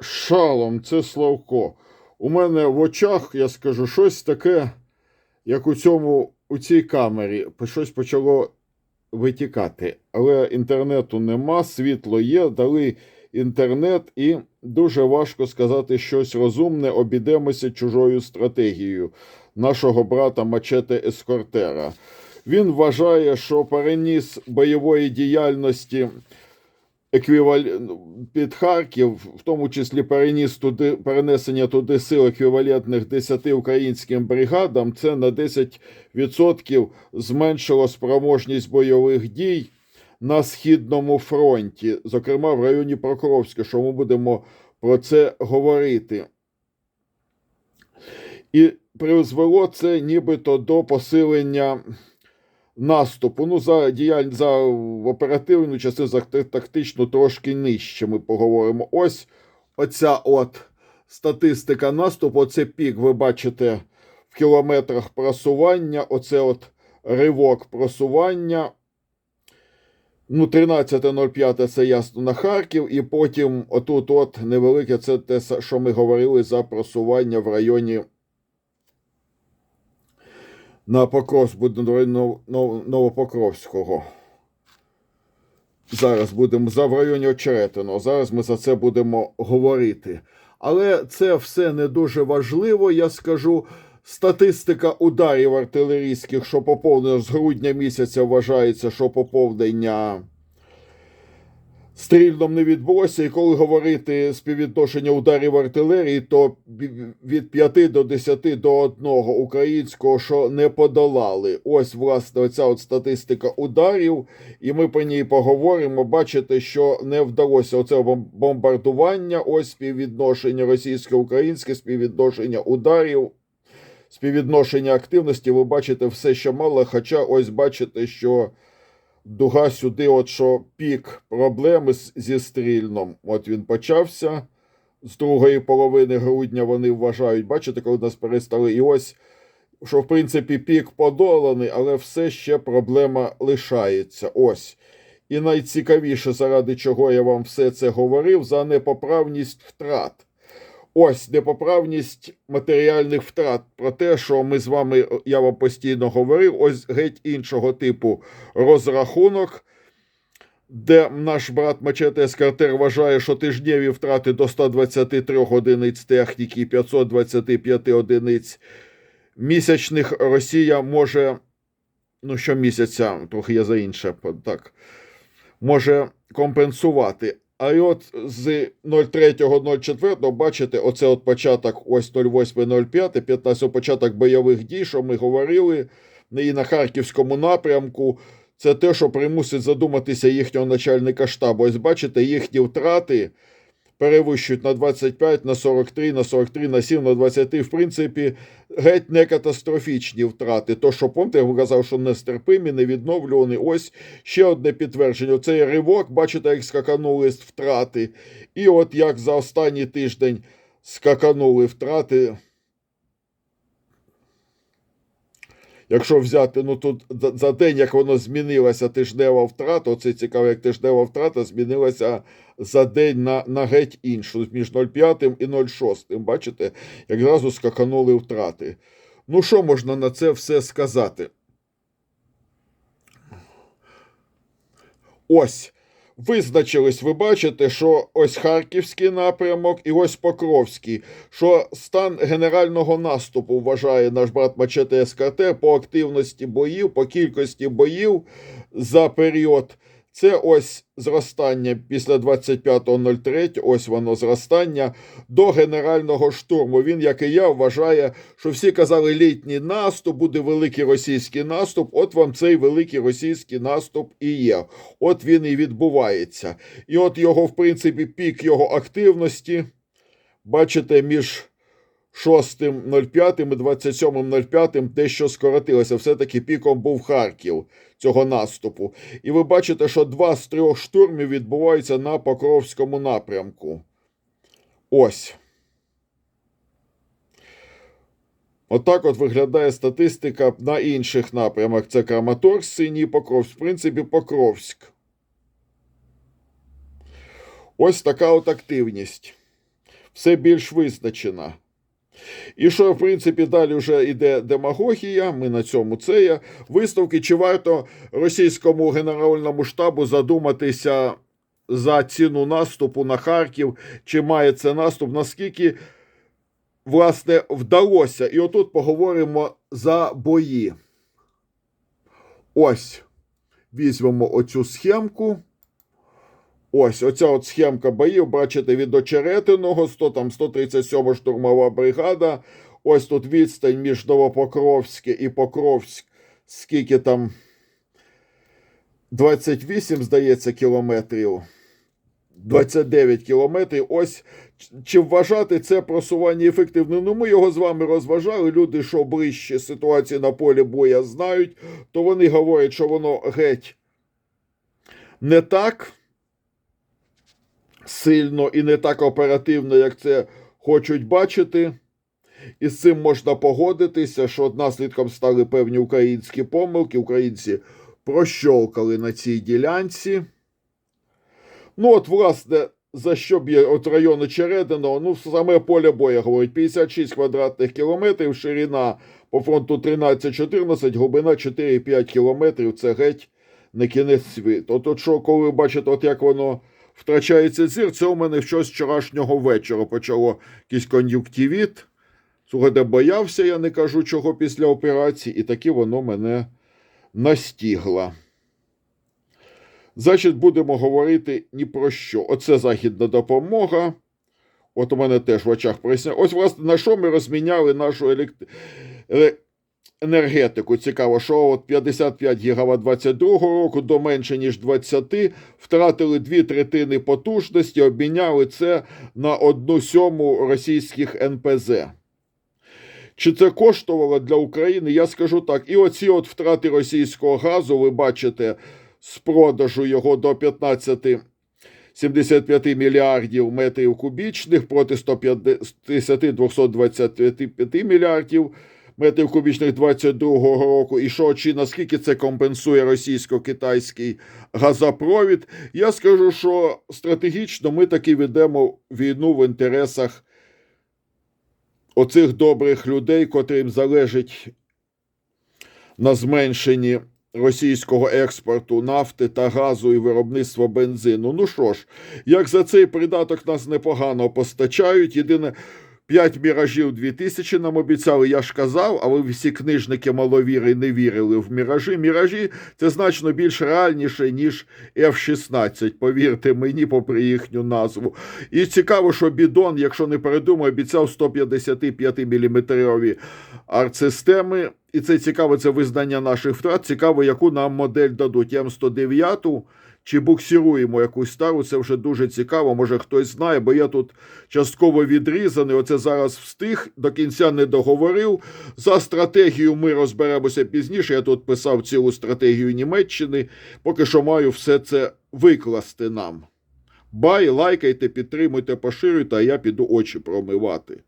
Шалом, це Славко. У мене в очах, я скажу, щось таке, як у цьому, у цій камері, щось почало витікати. Але інтернету нема, світло є, дали інтернет, і дуже важко сказати щось розумне, обійдемося чужою стратегією нашого брата Мачете Ескортера. Він вважає, що переніс бойової діяльності еквівал... під Харків, в тому числі переніс туди перенесення туди сил еквівалентних 10 українським бригадам, це на 10% зменшило спроможність бойових дій на східному фронті, зокрема в районі Прокоровська, що ми будемо про це говорити. І призвело це нібито до посилення наступу. Ну, за діяль... за оперативну частину, за тактичну трошки нижче ми поговоримо. Ось оця от статистика наступу, оце пік, ви бачите в кілометрах просування, оце от ривок просування. Ну, 13.05 це ясно на Харків, і потім отут от невелике це те, що ми говорили за просування в районі на буде Новопокровського. Зараз будемо за в районі очеретино. Зараз ми за це будемо говорити. Але це все не дуже важливо. Я скажу. Статистика ударів артилерійських, що поповнено з грудня місяця, вважається, що поповнення стрільном не відбулося. І коли говорити співвідношення ударів артилерії, то від 5 до 10 до 1 українського, що не подолали. Ось, власне, оця от статистика ударів, і ми по ній поговоримо. Бачите, що не вдалося оце бомбардування, ось співвідношення російсько-українське, співвідношення ударів. Співвідношення активності, ви бачите все, що мало, хоча ось бачите, що дуга сюди, от що пік проблеми зі стрільном. От він почався з другої половини грудня. Вони вважають, бачите, коли нас перестали. І ось, що в принципі пік подоланий, але все ще проблема лишається. Ось. І найцікавіше, заради чого я вам все це говорив, за непоправність втрат. Ось непоправність матеріальних втрат про те, що ми з вами, я вам постійно говорив, ось геть іншого типу розрахунок, де наш брат Мачете Ескартер вважає, що тижневі втрати до 123 одиниць техніки 525 одиниць місячних Росія може, ну щомісяця, трохи я за інше, так, може компенсувати. А от з 03.04, бачите, оце от початок, ось 08.05, 15 початок бойових дій, що ми говорили, і на Харківському напрямку. Це те, що примусить задуматися їхнього начальника штабу. Ось бачите, їхні втрати перевищують на 25, на 43, на 43, на 7, на 20. В принципі, геть не катастрофічні втрати. То, що помните, я казав, що нестерпимі, невідновлювані. Ось ще одне підтвердження. Цей ривок, бачите, як скаканули втрати. І от як за останній тиждень скаканули втрати. Якщо взяти, ну тут за день, як воно змінилося тижнева втрата, оце цікаво, як тижнева втрата змінилася за день на на геть іншу, між 0,5 і 0,6. Бачите, як зразу скаканули втрати. Ну, що можна на це все сказати? Ось. Визначились, ви бачите, що ось Харківський напрямок і ось Покровський. Що стан генерального наступу вважає наш брат Мачете СКТ по активності боїв, по кількості боїв за період це ось зростання після 25.03, ось воно зростання до генерального штурму. Він, як і я, вважає, що всі казали, літній наступ, буде великий російський наступ. От вам цей великий російський наступ і є. От він і відбувається. І от його, в принципі, пік його активності. Бачите, між 6.05 і 27.05 дещо скоротилося. Все-таки піком був Харків цього наступу. І ви бачите, що два з трьох штурмів відбуваються на Покровському напрямку. Ось. Отак от, от виглядає статистика на інших напрямах. Це Краматорськ, Синій Покровськ, в принципі, Покровськ. Ось така от активність. все більш визначена. І що, в принципі, далі вже йде демагогія, ми на цьому це є. Висновки, чи варто російському генеральному штабу задуматися за ціну наступу на Харків, чи має це наступ, наскільки, власне, вдалося. І отут поговоримо за бої. Ось. Візьмемо оцю схемку. Ось, оця от схемка боїв, бачите, від очеретиного, 100, там 137 штурмова бригада. Ось тут відстань між Новопокровське і Покровськ, скільки там 28, здається, кілометрів. 29 кілометрів. Ось чи вважати це просування ефективним? Ну, ми його з вами розважали. Люди, що ближче ситуації на полі боя знають, то вони говорять, що воно геть не так сильно і не так оперативно, як це хочуть бачити. І з цим можна погодитися, що наслідком стали певні українські помилки. Українці прощолкали на цій ділянці. Ну, от, власне, за що б'є от району Черединого, ну, саме поле боя говорить, 56 квадратних кілометрів, ширина по фронту 13-14, глибина 4-5 кілометрів. Це геть не кінець світу. От, от що, коли бачите, от як воно втрачається зір, це у мене щось вчорашнього вечора почало якийсь кон'юктивіт. Слухайте, боявся, я не кажу чого після операції, і таки воно мене настігло. Значить, будемо говорити ні про що. Оце західна допомога. От у мене теж в очах проясня. Ось, власне, на що ми розміняли нашу елект... енергетику. Цікаво, що от 55 гігават 22 року до менше, ніж 20, втратили дві третини потужності, обміняли це на одну сьому російських НПЗ. Чи це коштувало для України? Я скажу так. І оці от втрати російського газу, ви бачите, з продажу його до 15 75 мільярдів метрів кубічних проти 150-225 мільярдів метрів кубічних 22-го року. І що чи наскільки це компенсує російсько-китайський газопровід? Я скажу, що стратегічно ми таки ведемо війну в інтересах оцих добрих людей, котрим залежить на зменшенні російського експорту нафти та газу і виробництва бензину. Ну що ж, як за цей придаток нас непогано постачають. Єдине. 5 міражів 2000 нам обіцяли, я ж казав, але всі книжники маловіри не вірили в міражі. Міражі це значно більш реальніше, ніж F-16, повірте мені, попри їхню назву. І цікаво, що бідон, якщо не передумаю, обіцяв 155-мм артсистеми. І це цікаво, це визнання наших втрат. Цікаво, яку нам модель дадуть. М109 чи буксируємо якусь стару, це вже дуже цікаво. Може хтось знає, бо я тут частково відрізаний. Оце зараз встиг, до кінця не договорив. За стратегію ми розберемося пізніше. Я тут писав цілу стратегію Німеччини. Поки що маю все це викласти нам. Бай, лайкайте, підтримуйте, поширюйте, а я піду очі промивати.